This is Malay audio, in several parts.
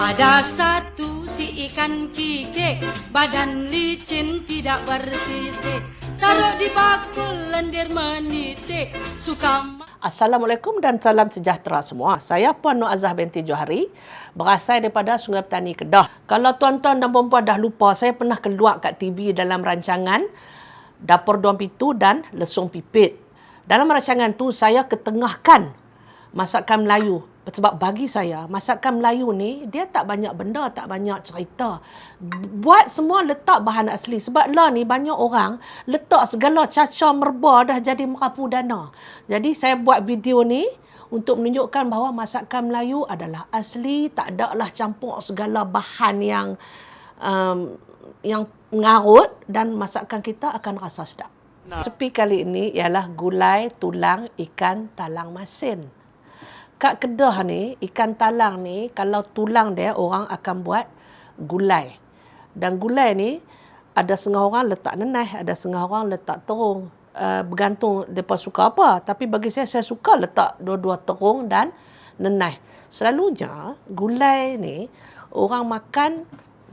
Ada satu si ikan kike Badan licin tidak bersisik Taruh di bakul lendir menitik Suka Assalamualaikum dan salam sejahtera semua. Saya Puan Nur Azah binti Johari, berasal daripada Sungai Petani Kedah. Kalau tuan-tuan dan puan dah lupa, saya pernah keluar kat TV dalam rancangan Dapur Duan Pitu dan Lesung Pipit. Dalam rancangan tu, saya ketengahkan masakan Melayu. Sebab bagi saya, masakan Melayu ni, dia tak banyak benda, tak banyak cerita. Buat semua letak bahan asli. Sebab lah ni banyak orang letak segala caca merba dah jadi merapu dana. Jadi saya buat video ni untuk menunjukkan bahawa masakan Melayu adalah asli, tak ada lah campur segala bahan yang um, yang mengarut dan masakan kita akan rasa sedap. Resepi kali ini ialah gulai tulang ikan talang masin. Kat Kedah ni, ikan talang ni, kalau tulang dia, orang akan buat gulai. Dan gulai ni, ada setengah orang letak nenah, ada setengah orang letak terung. Uh, bergantung mereka suka apa. Tapi bagi saya, saya suka letak dua-dua terung dan nenah. Selalunya, gulai ni, orang makan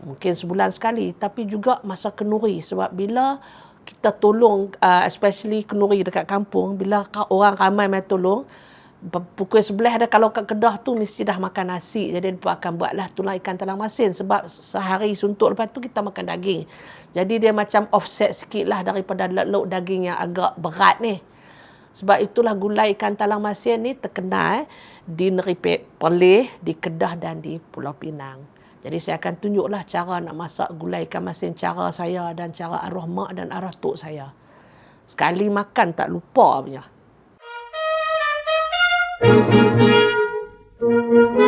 mungkin sebulan sekali. Tapi juga masa kenuri. Sebab bila kita tolong, uh, especially kenuri dekat kampung, bila orang ramai main tolong, pukul sebelah ada kalau kat Kedah tu mesti dah makan nasi. Jadi mereka akan buatlah tulang ikan talang masin sebab sehari suntuk lepas tu kita makan daging. Jadi dia macam offset sikit lah daripada lauk daging yang agak berat ni. Sebab itulah gulai ikan talang masin ni terkenal di Neripek Perleh, di Kedah dan di Pulau Pinang. Jadi saya akan tunjuklah cara nak masak gulai ikan masin cara saya dan cara arwah mak dan arwah tok saya. Sekali makan tak lupa punya. Thank you.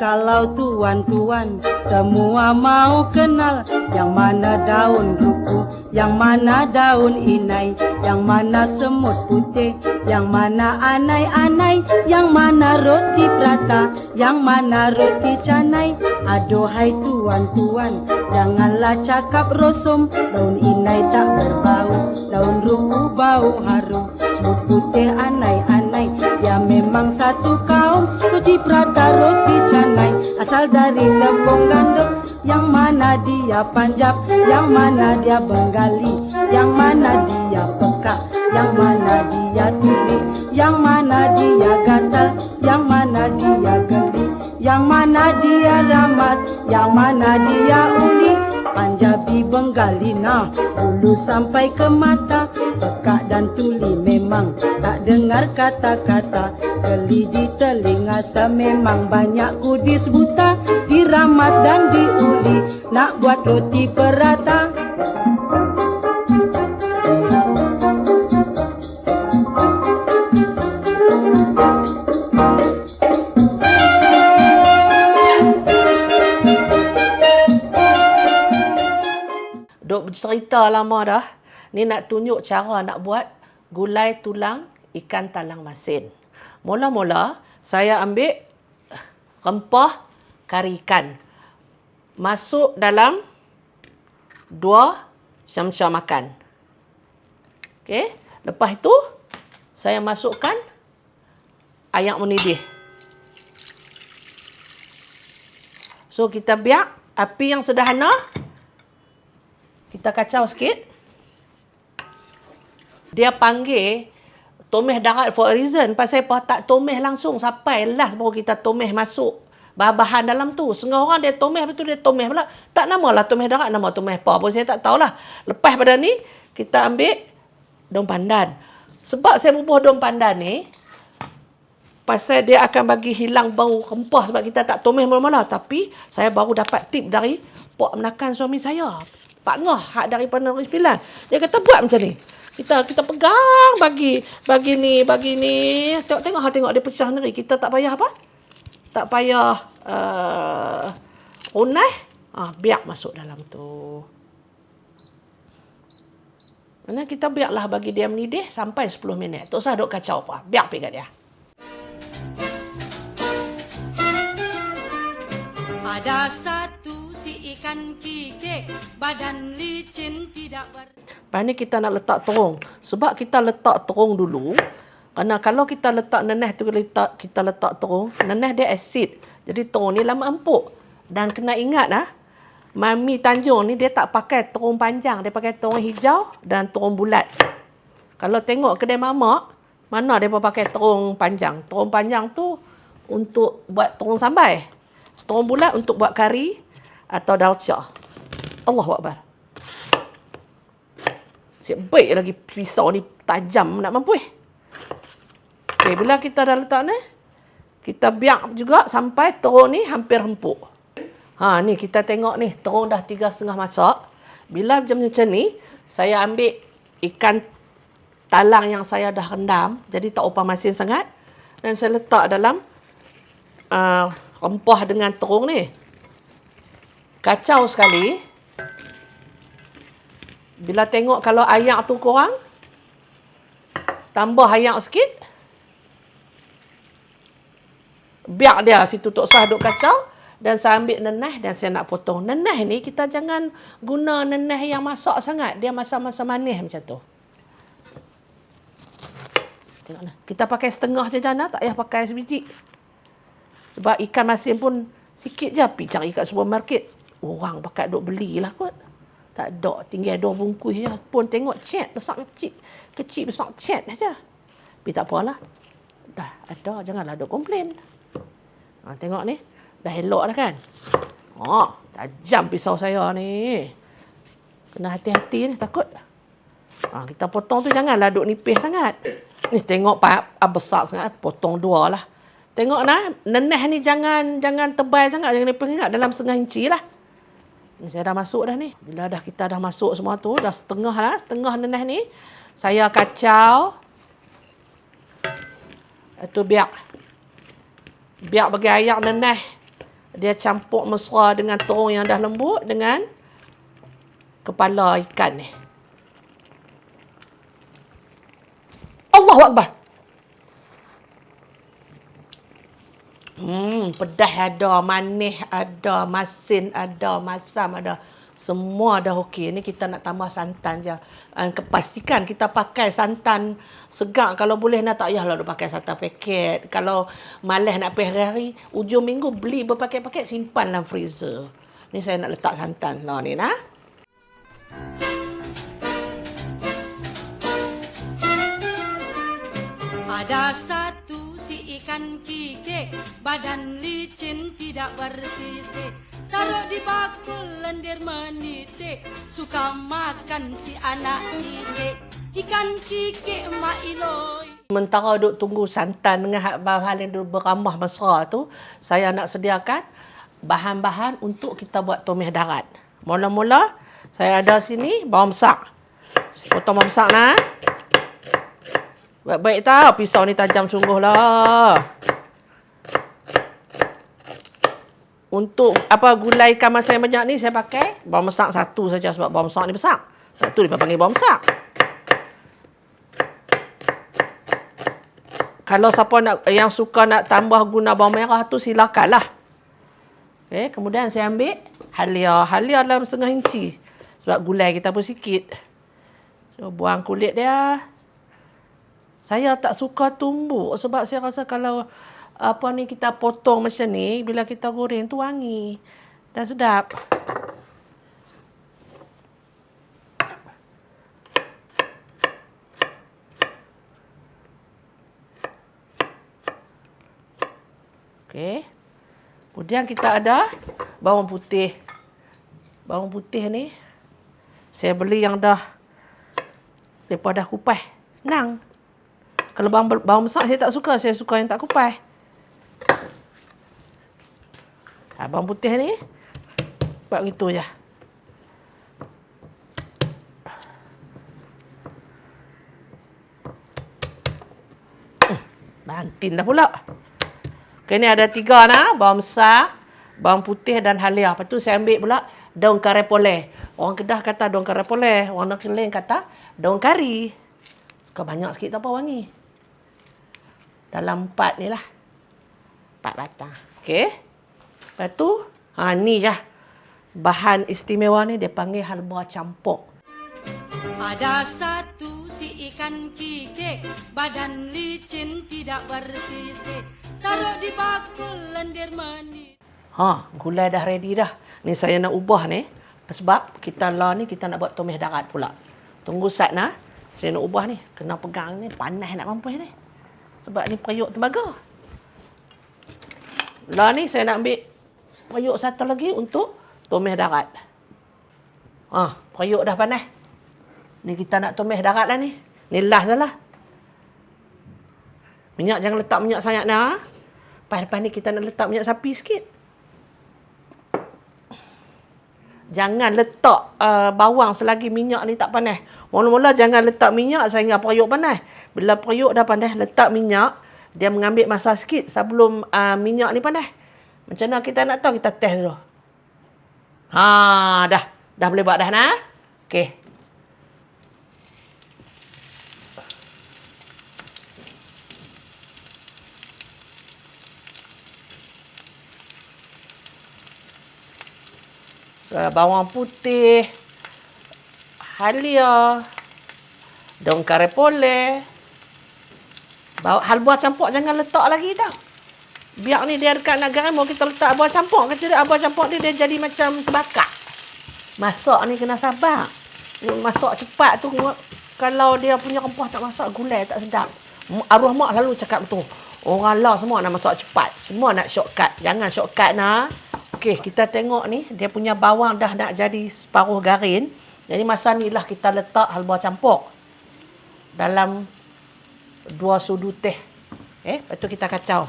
Jikalau tuan-tuan semua mau kenal Yang mana daun ruku, yang mana daun inai Yang mana semut putih, yang mana anai-anai Yang mana roti prata, yang mana roti canai. Aduhai tuan-tuan, janganlah cakap rosum Daun inai tak berbau, daun ruku bau harum Semut putih anai-anai, ya memang satu kaum Roti prata, roti canai. Asal dari tepung gandum Yang mana dia panjab Yang mana dia bengali Yang mana dia pekak Yang mana dia tuli Yang mana dia gatal Yang mana dia geli Yang mana dia ramas Yang mana dia uli. Panjabi Bengali nah Dulu sampai ke mata Pekak dan tuli memang dengar kata-kata Geli di telinga sememang Banyak kudis buta Diramas dan diuli Nak buat roti perata Duk cerita lama dah. Ni nak tunjuk cara nak buat gulai tulang ikan talang masin. Mula-mula saya ambil rempah kari ikan. Masuk dalam dua syam-syam makan. Okey. Lepas itu saya masukkan ayak mendidih. So kita biar api yang sederhana kita kacau sikit. Dia panggil tomeh darat for a reason. Pasal apa tak tomeh langsung sampai last baru kita tomeh masuk bahan-bahan dalam tu. Setengah orang dia tomeh, lepas tu dia tomeh pula. Tak nama lah tomeh darat, nama tomeh apa pun saya tak tahulah. Lepas pada ni, kita ambil daun pandan. Sebab saya bubuh daun pandan ni, pasal dia akan bagi hilang bau rempah sebab kita tak tomeh mula-mula. Tapi saya baru dapat tip dari Pak Menakan suami saya. Pak Ngah hak daripada Negeri Sembilan. Dia kata buat macam ni. Kita kita pegang bagi bagi ni bagi ni. Tengok tengok ha tengok dia pecah sendiri. Kita tak payah apa? Tak payah uh, unai. Ah biak masuk dalam tu. Mana kita biarlah bagi dia mendidih sampai 10 minit. Tak usah duk kacau apa. Biar pergi kat dia. Ada satu si ikan kike Badan licin tidak ber Lepas ni kita nak letak terung. Sebab kita letak terung dulu, Kerana kalau kita letak neneh tu kita, kita letak terung, neneh dia asid. Jadi terung ni lama empuk. Dan kena ingat lah, Mami Tanjung ni dia tak pakai terung panjang. Dia pakai terung hijau dan terung bulat. Kalau tengok kedai mamak, mana dia pakai terung panjang. Terung panjang tu untuk buat terung sambal. Terung bulat untuk buat kari atau dalca. Allahu Akbar. Siap baik lagi pisau ni tajam nak mampu eh. Okay, bila kita dah letak ni, kita biar juga sampai terung ni hampir empuk. Ha, ni kita tengok ni, terung dah tiga setengah masak. Bila macam macam ni, saya ambil ikan talang yang saya dah rendam, jadi tak upah masin sangat. Dan saya letak dalam uh, rempah dengan terung ni. Kacau sekali. Bila tengok kalau ayak tu kurang, tambah ayak sikit. Biar dia situ Tok Sah duk kacau. Dan saya ambil neneh dan saya nak potong. Neneh ni kita jangan guna neneh yang masak sangat. Dia masak-masak manis macam tu. Tengok ni. Kita pakai setengah je jana, tak payah pakai sebiji. Sebab ikan masin pun sikit je pergi cari kat supermarket. Orang pakai duk belilah kot. Tak ada, tinggal dua bungkus je. Pun tengok chat besar kecil. Kecil besar chat aja. Tapi tak apalah. Dah ada, janganlah duk komplain. Ha, tengok ni. Dah elok dah kan? Oh, tajam pisau saya ni. Kena hati-hati ni, takut. Ha, kita potong tu janganlah duk nipis sangat. Ni tengok pak ah, besar sangat, potong dua lah. Tengok nah, neneh ni jangan jangan tebal sangat, jangan nipis sangat, dalam setengah inci lah. Saya dah masuk dah ni. Bila dah kita dah masuk semua tu, dah setengah lah, setengah neneh ni. Saya kacau. Itu biar biar bagi ayak neneh dia campur mesra dengan terung yang dah lembut dengan kepala ikan ni. Allahu Akbar. Hmm, pedas ada, manis ada, masin ada, masam ada. Semua dah okey. Ni kita nak tambah santan je. Uh, pastikan kita pakai santan segar. Kalau boleh nak tak payahlah pakai santan paket. Kalau malas nak pergi hari-hari, ujung minggu beli berpaket-paket simpan dalam freezer. Ni saya nak letak santan lah ni nah. Ada satu si ikan kike, badan licin tidak bersisik. Taruh di bakul lendir meniti Suka makan si anak itik Ikan kiki mak iloi Sementara duk tunggu santan dengan bahan yang beramah mesra tu, saya nak sediakan bahan-bahan untuk kita buat tumis darat. Mula-mula, saya ada sini bawang besar. Potong bawang besar nah. Baik-baik tau, pisau ni tajam sungguh lah. untuk apa gulai ikan masak yang banyak ni saya pakai bawang besar satu saja sebab bawang besar ni besar. Satu dia panggil bawang besar. Kalau siapa nak yang suka nak tambah guna bawang merah tu silakanlah. Okey, kemudian saya ambil halia. Halia dalam setengah inci. Sebab gulai kita pun sikit. So, buang kulit dia. Saya tak suka tumbuk sebab saya rasa kalau apa ni kita potong macam ni bila kita goreng tu wangi dan sedap. Okey. Kemudian kita ada bawang putih. Bawang putih ni saya beli yang dah daripada kupas. Nang. Kalau bawang, bawang besar saya tak suka, saya suka yang tak kupas. Abang putih ni buat gitu je. Hmm, bantin dah pula. Okay, ni ada tiga nah, bawang besar, bawang putih dan halia. Lepas tu saya ambil pula daun kari poleh. Orang Kedah kata daun kari poleh, orang lain kata daun kari. Suka banyak sikit tak apa wangi. Dalam empat ni lah. Empat batang. Okey. Lepas tu, ha, ni je. Bahan istimewa ni dia panggil halba campur. Ada satu si ikan kike Badan licin tidak bersisik Taruh di bakul lendir manis Ha, gulai dah ready dah. Ni saya nak ubah ni. Sebab kita lah ni kita nak buat tumis darat pula. Tunggu sat nah. Saya nak ubah ni. Kena pegang ni. Panas nak mampus ni. Sebab ni periuk tembaga. Lah ni saya nak ambil periuk satu lagi untuk tumis darat. Ha, periuk dah panas. Ni kita nak tumis darat lah ni. Ni last dah lah. Minyak jangan letak minyak sangat nah. Lepas-lepas ni kita nak letak minyak sapi sikit. Jangan letak uh, bawang selagi minyak ni tak panas. Mula-mula jangan letak minyak sehingga periuk panas. Bila periuk dah panas, letak minyak. Dia mengambil masa sikit sebelum uh, minyak ni panas. Macam mana kita nak tahu? Kita test dulu. Ha, dah. Dah boleh buat dah, nah? Okey. Bawang putih, halia, daun karepole. Bawa hal buah campur jangan letak lagi dah. Biar ni dia dekat nak garam, kita letak buah campur. Kata dia buah campur ni dia jadi macam terbakar. Masak ni kena sabar. Masak cepat tu kalau dia punya rempah tak masak gulai tak sedap. Arwah mak lalu cakap betul. Orang lah semua nak masak cepat. Semua nak shortcut. Jangan shortcut nak. Okey, kita tengok ni. Dia punya bawang dah nak jadi separuh garin. Jadi masa ni lah kita letak halwa campur. Dalam dua sudu teh. Eh, lepas tu kita kacau.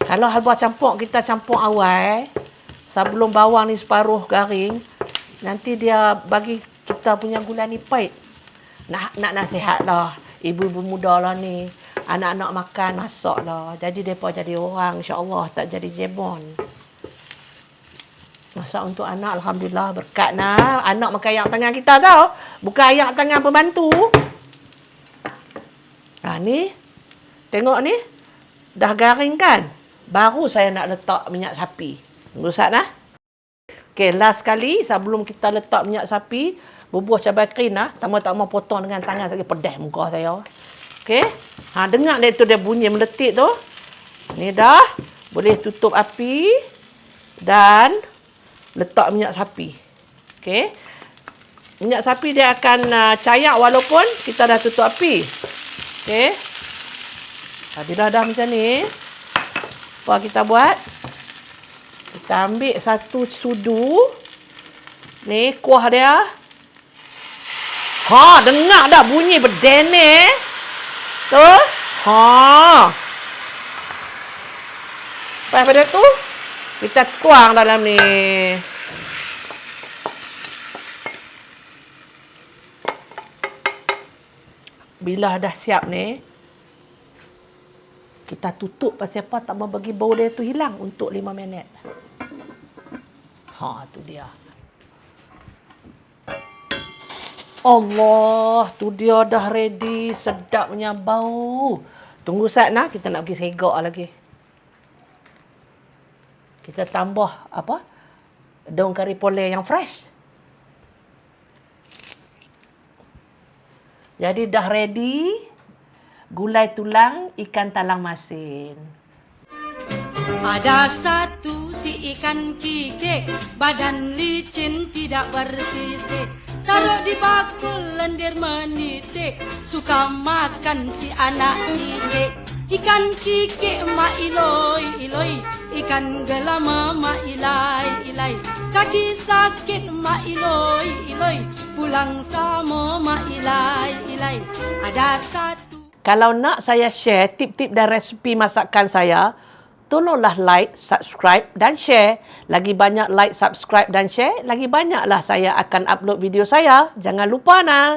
Kalau halwa campur kita campur awal. Sebelum bawang ni separuh garing. Nanti dia bagi kita punya gula ni pahit. Nak, nak nasihat lah. Ibu-ibu muda lah ni. Anak-anak makan, masak lah. Jadi mereka jadi orang. InsyaAllah tak jadi jebon. Masak untuk anak, Alhamdulillah berkat nak. Anak makan ayak tangan kita tau. Bukan ayak tangan pembantu. Nah ni. Tengok ni. Dah garing kan? Baru saya nak letak minyak sapi. Tunggu sat nah. Okay, last sekali sebelum kita letak minyak sapi, bubuh cabai kering lah. Tama-tama potong dengan tangan saya pedas muka saya. Okay. Ha, dengar dia tu dia bunyi meletik tu. Ni dah. Boleh tutup api. Dan letak minyak sapi. Okay. Minyak sapi dia akan uh, cayak walaupun kita dah tutup api. Okay. Ha, bila dah macam ni. Apa kita buat? Kita ambil satu sudu. Ni kuah dia. Ha, dengar dah bunyi berdene. Tu. Ha. Lepas pada tu, kita tuang dalam ni. Bila dah siap ni, kita tutup pasal apa tak mau bagi bau dia tu hilang untuk 5 minit. Ha, tu dia. Allah, tu dia dah ready. Sedapnya bau. Tunggu saat nak, kita nak pergi segak lagi. Kita tambah apa? Daun kari pole yang fresh. Jadi dah ready. Gulai tulang ikan talang masin. Ada satu si ikan kike Badan licin tidak bersisik Taruh di bakul lendir menitik Suka makan si anak itik Ikan kike ma iloi iloi Ikan gelama ma ilai ilai Kaki sakit ma iloi iloi Pulang sama ma ilai ilai Ada satu Kalau nak saya share tip-tip dan resepi masakan saya, tolonglah like, subscribe dan share. Lagi banyak like, subscribe dan share, lagi banyaklah saya akan upload video saya. Jangan lupa nak.